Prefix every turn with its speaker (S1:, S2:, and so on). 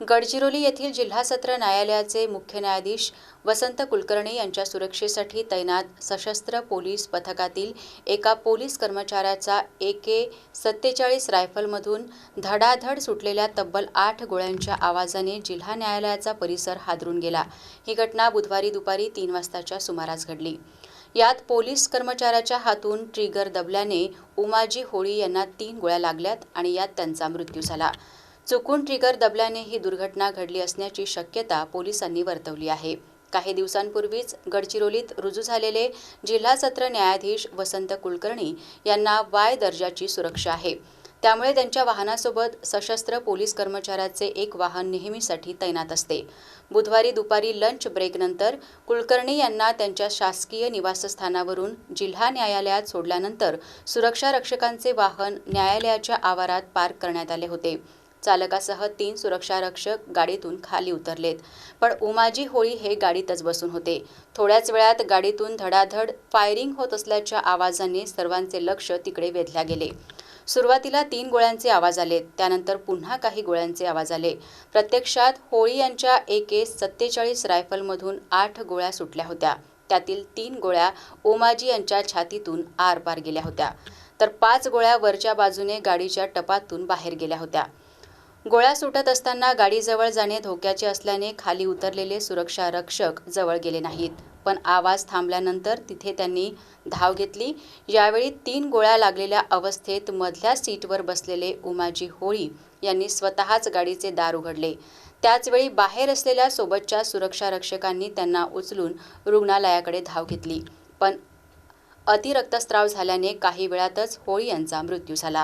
S1: गडचिरोली येथील जिल्हा सत्र न्यायालयाचे मुख्य न्यायाधीश वसंत कुलकर्णी यांच्या सुरक्षेसाठी तैनात सशस्त्र पोलीस पथकातील एका पोलीस कर्मचाऱ्याचा ए के सत्तेचाळीस रायफलमधून धडाधड सुटलेल्या तब्बल आठ गोळ्यांच्या आवाजाने जिल्हा न्यायालयाचा परिसर हादरून गेला. ही घटना बुधवारी दुपारी तीन वाजताच्या सुमारास घडली. यात पोलीस कर्मचाऱ्याच्या हातून ट्रिगर दबल्याने उमाजी होळी यांना तीन गोळ्या लागल्यात आणि यात त्यांचा मृत्यू झाला. चुकून ट्रिगर दबल्याने ही दुर्घटना घडली असण्याची शक्यता पोलिसांनी वर्तवली आहे. काही दिवसांपूर्वीच गडचिरोलीत रुजू झालेले जिल्हा सत्र न्यायाधीश वसंत कुलकर्णी यांना वाय दर्जाची सुरक्षा आहे. त्यामुळे त्यांच्या वाहनासोबत सशस्त्र पोलीस कर्मचाऱ्याचे एक वाहन नेहमीसाठी तैनात असते. बुधवारी दुपारी लंच ब्रेकनंतर कुलकर्णी यांना त्यांच्या शासकीय निवासस्थानावरून जिल्हा न्यायालयात सोडल्यानंतर सुरक्षा रक्षकांचे वाहन न्यायालयाच्या आवारात पार्क करण्यात आले होते. चालकासह तीन सुरक्षारक्षक गाडीतून खाली उतरलेत. पण उमाजी होळी हे गाडीतच बसून होते. थोड्याच वेळात गाडीतून धडाधड फायरिंग होत असल्याच्या आवाजाने सर्वांचे लक्ष तिकडे वेधल्या गेले. सुरुवातीला तीन गोळ्यांचे आवाज आले त्यानंतर पुन्हा काही गोळ्यांचे आवाज आले. प्रत्यक्षात होळी यांच्या एके सत्तेचाळीस रायफलमधून आठ गोळ्या सुटल्या होत्या. त्यातील तीन गोळ्या ओमाजी यांच्या छातीतून आरपार गेल्या होत्या. तर पाच गोळ्या वरच्या बाजूने गाडीच्या टपातून बाहेर गेल्या होत्या. गोळ्या सुटत असताना गाडीजवळ जाणे धोक्याचे असल्याने खाली उतरलेले सुरक्षा रक्षक जवळ गेले नाहीत. पण आवाज थांबल्यानंतर तिथे त्यांनी धाव घेतली. यावेळी तीन गोळ्या लागलेल्या अवस्थेत मधल्या सीटवर बसलेले उमाजी होळी यांनी स्वतःच गाडीचे दार उघडले. त्याचवेळी बाहेर असलेल्या सोबतच्या सुरक्षा रक्षकांनी त्यांना उचलून रुग्णालयाकडे धाव घेतली. पण अतिरक्तस्राव झाल्याने काही वेळातच होळी यांचा मृत्यू झाला.